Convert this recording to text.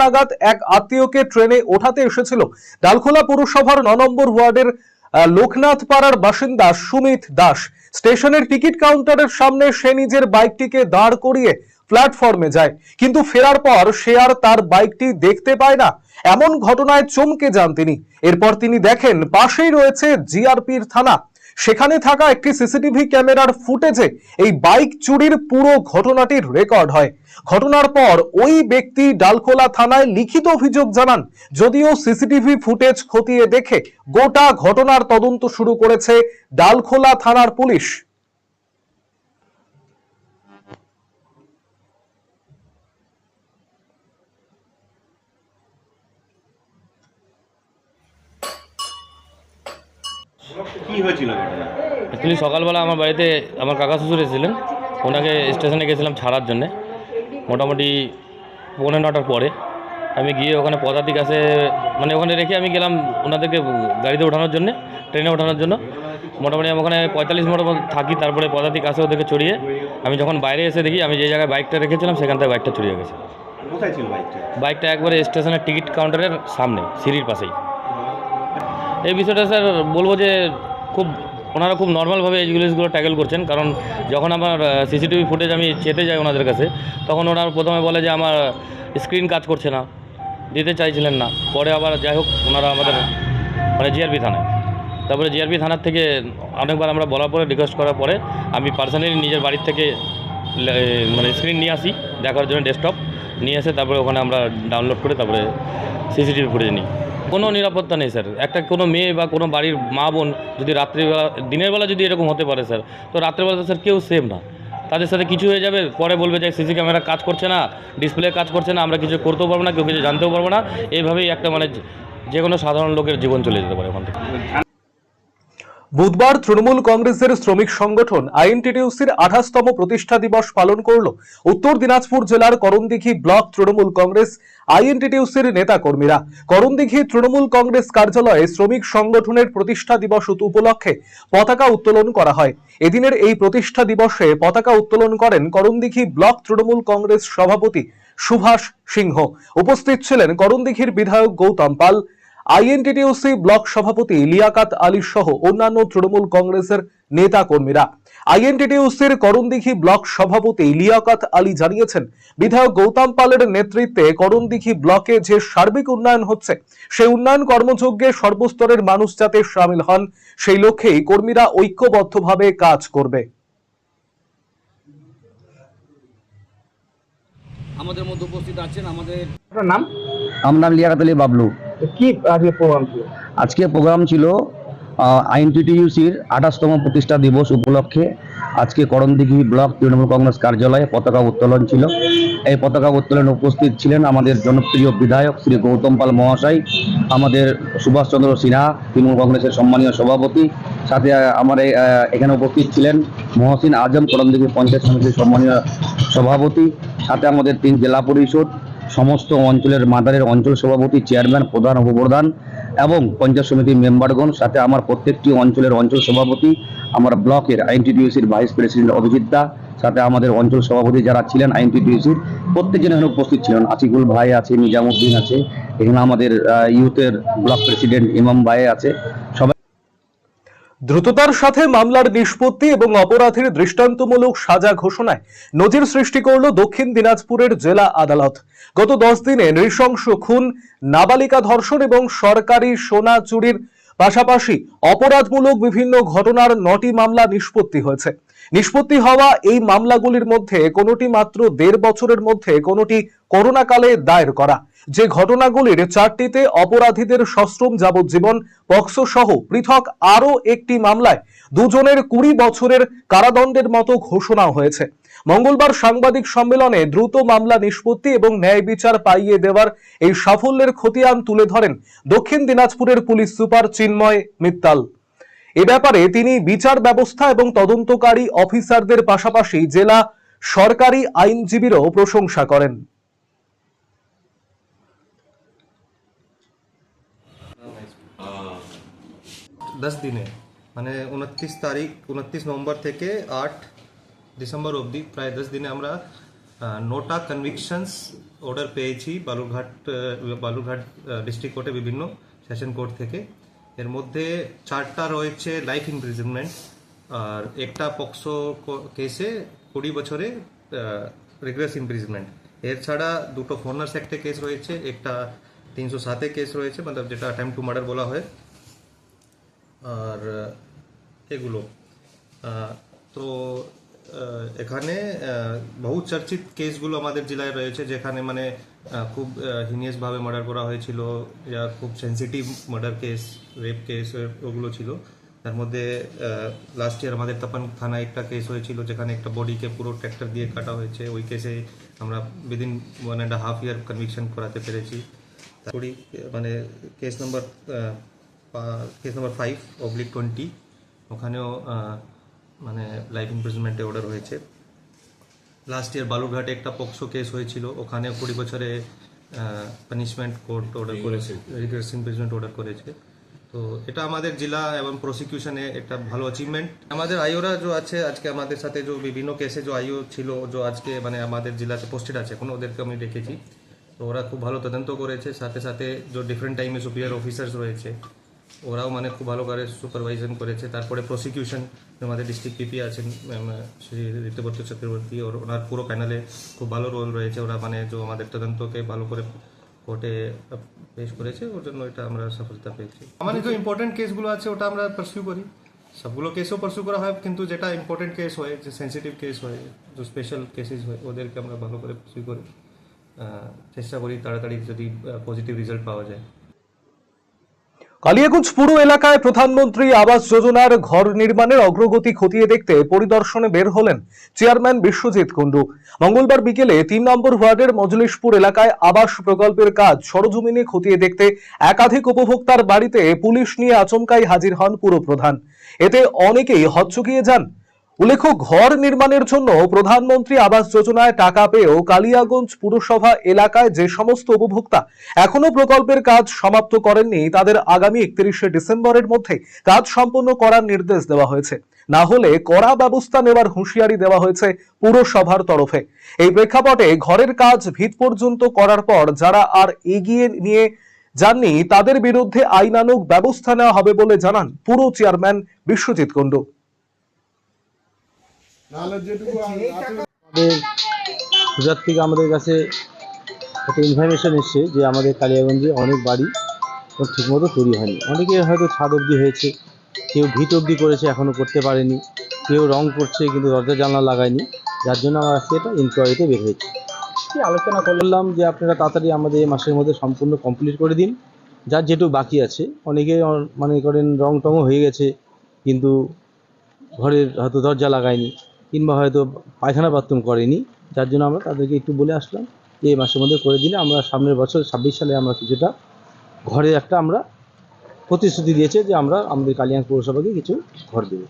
নাগাদ এক আত্মীয়কে ট্রেনে ওঠাতে এসেছিল। ডালখোলা পুরসভার ন নম্বর ওয়ার্ডের লোকনাথ পাড়ার বাসিন্দা সুমিত দাস। স্টেশনের টিকিট কাউন্টারের সামনে সে নিজের বাইকটিকে দাঁড় করিয়ে প্ল্যাটফর্মে যায়। কিন্তু ফেরার পর সে আর তার বাইকটি দেখতে পায় না। এমন ঘটনায় চমকে যান তিনি। এরপর তিনি দেখেন পাশেই রয়েছে জিআরপির থানা। সেখানে থাকা একটি সিসিটিভি ক্যামেরার ফুটেজে এই বাইক চুরির পুরো ঘটনাটির রেকর্ড হয়। ঘটনার পর ওই ব্যক্তি ডালখোলা থানায় লিখিত অভিযোগ জানান, যদিও সিসিটিভি ফুটেজ খতিয়ে দেখে গোটা ঘটনার তদন্ত শুরু করেছে ডালখোলা থানার পুলিশ। কি হয়েছিল ঘটনা? অ্যাকচুয়ালি সকালবেলা আমার বাড়িতে আমার কাকা শ্বশুর এসেছিলেন। ওনাকে স্টেশনে গেছিলাম ছাড়ার জন্যে। মোটামুটি পৌনে নটার পরে। আমি গিয়ে ওখানে পদাতিক কাছে মানে ওখানে রেখে আমি গেলাম ওনাদেরকে গাড়িতে ওঠানোর জন্য ট্রেনে ওঠানোর জন্য। মোটামুটি আমি ওখানে পঁয়তাল্লিশ মিনিট মতো থাকি তারপরে পদাতিক কাছে ওদেরকে চড়িয়ে আমি যখন বাইরে এসে দেখি আমি যে জায়গায় বাইকটা রেখেছিলাম সেখান থেকে বাইকটা চুরিয়ে গেছে। বাইকটা একবারে স্টেশনের টিকিট কাউন্টারের সামনে সিঁড়ির পাশেই। এই বিষয়টা স্যার বলব যে খুব, ওনারা খুব নর্মালভাবে এই জিনিসগুলো ট্যাকেল করছেন। কারণ যখন আমার সিসিটিভি ফুটেজ আমি চেতে যাই ওনাদের কাছে, তখন ওনারা প্রথমে বলে যে আমার স্ক্রিন কাজ করছে না, দিতে চাইছিলেন না। পরে আবার যাই হোক, ওনারা আমাদের মানে জিআরপি থানায়। তারপরে জিআরপি থানার থেকে অনেকবার আমরা বলার পরে রিকোয়েস্ট করার পরে, আমি পার্সোনালি নিজের বাড়ির থেকে মানে স্ক্রিন নিয়ে আসি, দেখার জন্য ডেস্কটপ নিয়ে এসে তারপরে ওখানে আমরা ডাউনলোড করে তারপরে সিসিটিভি ফুটেজ নিই। কোনো নিরাপত্তা নেই, স্যার। একটা কোনো মেয়ে বা কোনো বাড়ির মা বোন যদি রাত্রিবেলা, দিনের বেলা যদি এরকম হতে পারে, স্যার, তো রাত্রেবেলা তো স্যার, কেউ সেভ না। তাদের সাথে কিছু হয়ে যাবে, পরে বলবে যে সিসি ক্যামেরা কাজ করছে না, ডিসপ্লে কাজ করছে না, আমরা কিছু করতেও পারব না, কেউ কিছু জানতেও পারব না। এইভাবেই একটা মানে যে কোনো সাধারণ লোকের জীবন চলে যেতে পারে ওখান থেকে। বুধবার তৃণমূল কংগ্রেসের শ্রমিক সংগঠন আইএনটিটিউসির আঠাশতম প্রতিষ্ঠা দিবস পালন করল উত্তর দিনাজপুর জেলার করণদিঘি ব্লক তৃণমূল কংগ্রেস আইএনটিটিউসির নেতা কর্মীরা করণদিঘি তৃণমূল কংগ্রেস কার্যালয়ে শ্রমিক সংগঠনের প্রতিষ্ঠা দিবস উপলক্ষে পতাকা উত্তোলন করা হয়। এদিনের এই প্রতিষ্ঠা দিবসে পতাকা উত্তোলন করেন করণদিঘি ব্লক তৃণমূল কংগ্রেস সভাপতি সুভাষ সিংহ। উপস্থিত ছিলেন করণদিঘির বিধায়ক গৌতম পাল আইএনটিটিউসি ব্লক সভাপতি লিয়াকাত আলী সহ অন্যান্য তৃণমূল কংগ্রেসের নেতা কর্মীরা আইএনটিটিউসির করণদিঘি ব্লক সভাপতি লিয়াকাত আলী জানিয়েছেন বিধায়ক গৌতম পালের নেতৃত্বে করণদিঘি ব্লকে যে সার্বিক উন্নয়ন হচ্ছে সেই উন্নয়ন কর্মযজ্ঞে সর্বস্তরের মানুষ যাতে সামিল হন সেই লক্ষ্যেই কর্মীরা ঐক্যবদ্ধভাবে কাজ করবে। আমাদের মধ্যে উপস্থিত আছেন আমাদের নাম? আমার নাম লিয়াকাত আলী বাবলু। কি আজকে প্রোগ্রাম ছিল? আজকে প্রোগ্রাম ছিল আইএনটিটিউসির আঠাশতম প্রতিষ্ঠা দিবস উপলক্ষে। আজকে করণদিঘি ব্লক তৃণমূল কংগ্রেস কার্যালয়ে পতাকা উত্তোলন ছিল। এই পতাকা উত্তোলনে উপস্থিত ছিলেন আমাদের জনপ্রিয় বিধায়ক শ্রী গৌতম পাল মহাশয়, আমাদের সুভাষচন্দ্র সিনহা, তৃণমূল কংগ্রেসের সম্মানীয় সভাপতি, সাথে আমার এখানে উপস্থিত ছিলেন মহসিন আজম, করণদিঘি পঞ্চায়েত সমিতির সম্মানীয় সভাপতি, সাথে আমাদের তিন জেলা পরিষদ সমস্ত অঞ্চলের মাদারের অঞ্চল সভাপতি চেয়ারম্যান, প্রধান, উপপ্রধান এবং পঞ্চায়েত সমিতির মেম্বারগণ, সাথে আমার প্রত্যেকটি অঞ্চলের অঞ্চল সভাপতি, আমার ব্লকের আইএনটিডিউসির ভাইস প্রেসিডেন্ট অভিজিৎ দা, সাথে আমাদের অঞ্চল সভাপতি যারা ছিলেন আইএনটিডিউসির প্রত্যেকজন এখানে উপস্থিত ছিলেন। আতিকুল ভাই আছে, নিজামুদ্দিন আছে, এখানে আমাদের ইউথের ব্লক প্রেসিডেন্ট ইমাম ভাই আছে। সবাই দ্রুততার সাথে মামলার নিষ্পত্তি এবং অপরাধীর দৃষ্টান্তমূলক সাজা ঘোষণায় নজির সৃষ্টি করল দক্ষিণ দিনাজপুরের জেলা আদালত। গত দশ দিনে নৃশংস খুন, নাবালিকা ধর্ষণ এবং সরকারি সোনা চুরির পাশাপাশি অপরাধমূলক বিভিন্ন ঘটনার নটি মামলা নিষ্পত্তি হয়েছে। নিষ্পত্তি হওয়া এই মামলাগুলির মধ্যে কোনোটি মাত্র দেড় বছরের মধ্যে, কোনোটি করোনাকালে দায়ের করা। যে ঘটনাগুলির চারটিতে অপরাধীদের সশ্রম যাবজ্জীবন, পক্সো সহ পৃথক আরও একটি মামলায় দুজনের কুড়ি বছরের কারাদণ্ডের মতো ঘোষণা হয়েছে। মঙ্গলবার সাংবাদিক সম্মেলনে দ্রুত মামলা নিষ্পত্তি এবং ন্যায় বিচার পাইয়ে দেওয়ার এই সাফল্যের খতিয়ান তুলে ধরেন দক্ষিণ দিনাজপুরের পুলিশ সুপার চিন্ময় মিত্তাল। এ ব্যাপারে তিনি বিচার ব্যবস্থা এবং তদন্তকারী অফিসারদের পাশাপাশি জেলা সরকারি আইনজীবীরও প্রশংসা করেন। দশ দিনে মানে উনত্রিশ তারিখ, উনত্রিশ নভেম্বর থেকে আট ডিসেম্বর অবধি প্রায় দশ দিনে আমরা নোটা কনভিকশনস অর্ডার পেয়েছি বালুরঘাট বালুরঘাট ডিস্ট্রিক্ট কোর্টে বিভিন্ন সেশন কোর্ট থেকে। এর মধ্যে চারটা রয়েছে লাইফ ইমপ্রিজনমেন্ট, আর একটা পক্সো কেসে কুড়ি বছরে রিগ্রেস ইমপ্রিজনমেন্ট। এর ছাড়া দুটো ফোনার্স একটা কেস রয়েছে, একটা তিনশো সাতে কেস রয়েছে মানে যেটা অ্যাটেম্প টু মার্ডার বলা হয়। আর এগুলো তো এখানে বহু চর্চিত কেসগুলো আমাদের জেলায় রয়েছে যেখানে মানে খুব হিনিয়াসভাবে মার্ডার করা হয়েছিল, যা খুব sensitive murder case rape case ওগুলো ছিল। তার মধ্যে লাস্ট ইয়ার আমাদের তপন থানায় একটা কেস হয়েছিল যেখানে একটা বডিকে পুরো ট্র্যাক্টর দিয়ে কাটা হয়েছে। ওই কেসে আমরা within one and half year conviction করাতে পেরেছি। কুড়ি মানে case number case number five oblique twenty ওখানেও মানে লাইফ ইমপ্রিজনমেন্টে অর্ডার হয়েছে। লাস্ট ইয়ার বালুরঘাটে একটা পক্সো কেস হয়েছিল ওখানে কুড়ি বছরে পানিশমেন্ট কোর্ট অর্ডার করেছে রিগ্রেস ইমপ্রিজনমেন্ট অর্ডার করেছে। তো এটা আমাদের জেলা এবং প্রসিকিউশনে একটা ভালো অ্যাচিভমেন্ট আমাদের আইওরা যে আছে আজকে আমাদের সাথে যে বিভিন্ন কেসে যে আইও ছিল যে আজকে মানে আমাদের জেলাতে পোস্টেড আছে এখন ওদেরকে আমি দেখেছি। তো ওরা খুব ভালো তদন্ত করেছে সাথে সাথে যে ডিফারেন্ট টাইমে সুপিরিয়র অফিসার্স রয়েছে। ওরাও মানে খুব ভালো করে সুপারভাইজন করেছে। তারপরে প্রসিকিউশন আমাদের ডিস্ট্রিক্ট পিপি আছেন শ্রী ঋতুবর্ত চক্রবর্তী, ওর, ওনার পুরো প্যানেলে খুব ভালো রোল রয়েছে। ওরা মানে যে আমাদের তদন্তকে ভালো করে কোর্টে পেশ করেছে, ওর জন্য এটা আমরা সফলতা পেয়েছি। আমাদের যে ইম্পর্টেন্ট কেসগুলো আছে, ওটা আমরা পারসিউ করি। সবগুলো কেসও পারসিউ করা হয়, কিন্তু যেটা ইম্পর্টেন্ট কেস হয়, যে সেন্সিটিভ কেস হয়, যে স্পেশাল কেসেস হয়, ওদেরকে আমরা ভালো করে পারসিউ করি চেষ্টা করি তাড়াতাড়ি যদি পজিটিভ রেজাল্ট পাওয়া যায়। কালিয়াগঞ্জ পুরো এলাকায় প্রধানমন্ত্রী আবাস যোজনার ঘর নির্মাণের অগ্রগতি খতিয়ে দেখতে পরিদর্শনে বের হলেন চেয়ারম্যান বিশ্বজিৎ কুণ্ডু। মঙ্গলবার বিকেলে তিন নম্বর ওয়ার্ডের মজলিশপুর এলাকায় আবাস প্রকল্পের কাজ সরজমিনে খতিয়ে দেখতে একাধিক উপভোক্তার বাড়িতে পুলিশ নিয়ে আচমকাই হাজির হন পুরপ্রধান। এতে অনেকেই হচ্ছকিয়ে যান। উল্লেখ্য, ঘর নির্মাণের জন্য প্রধানমন্ত্রী আবাস যোজনায় টাকা পেয়েও কালিয়াগঞ্জ পুরসভা এলাকায় যে সমস্ত উপভোক্তা এখনও প্রকল্পের কাজ সমাপ্ত করেননি, তাদের আগামী একত্রিশে ডিসেম্বরের মধ্যে কাজ সম্পন্ন করার নির্দেশ দেওয়া হয়েছে। না হলে কড়া ব্যবস্থা নেওয়ার হুঁশিয়ারি দেওয়া হয়েছে পুরসভার তরফে। এই প্রেক্ষাপটে ঘরের কাজ ভিত পর্যন্ত করার পর যারা আর এগিয়ে নিয়ে যাননি, তাদের বিরুদ্ধে আইনানুগ ব্যবস্থা নেওয়া হবে বলে জানান পুরো চেয়ারম্যান বিশ্বজিৎ কুণ্ডু। আমাদের গুজরাট থেকে আমাদের কাছে একটা ইনফরমেশন এসছে যে আমাদের কালিয়াগঞ্জে অনেক বাড়ি ঠিকমতো তৈরি হয়নি। অনেকে হয়তো ছাদ অবধি হয়েছে কেউ ভিত অবধি করেছে এখনও করতে পারেনি কেউ রং করছে কিন্তু দরজা জানলা লাগায়নি যার জন্য আমরা আজকে এটা ইনকোয়ারিতে বের হয়েছে। কি আলোচনা করলাম যে আপনারা তাড়াতাড়ি আমাদের এই মাসের মধ্যে সম্পূর্ণ কমপ্লিট করে দিন। যার যেটুকু বাকি আছে অনেকে মনে করেন রং টংও হয়ে গেছে কিন্তু ঘরের হয়তো দরজা লাগায়নি। কিংবা হয়তো পায়খানা বাথরুম করেনি, যার জন্য আমরা তাদেরকে একটু বলে আসলাম যে, এই মাসের মধ্যে করে দিলে আমরা সামনের বছর ছাব্বিশ সালে আমরা কিছুটা ঘরে একটা আমরা প্রতিশ্রুতি দিয়েছে যে, আমরা আমাদের কালিয়াং পৌরসভাকে কিছু ঘর দেবো।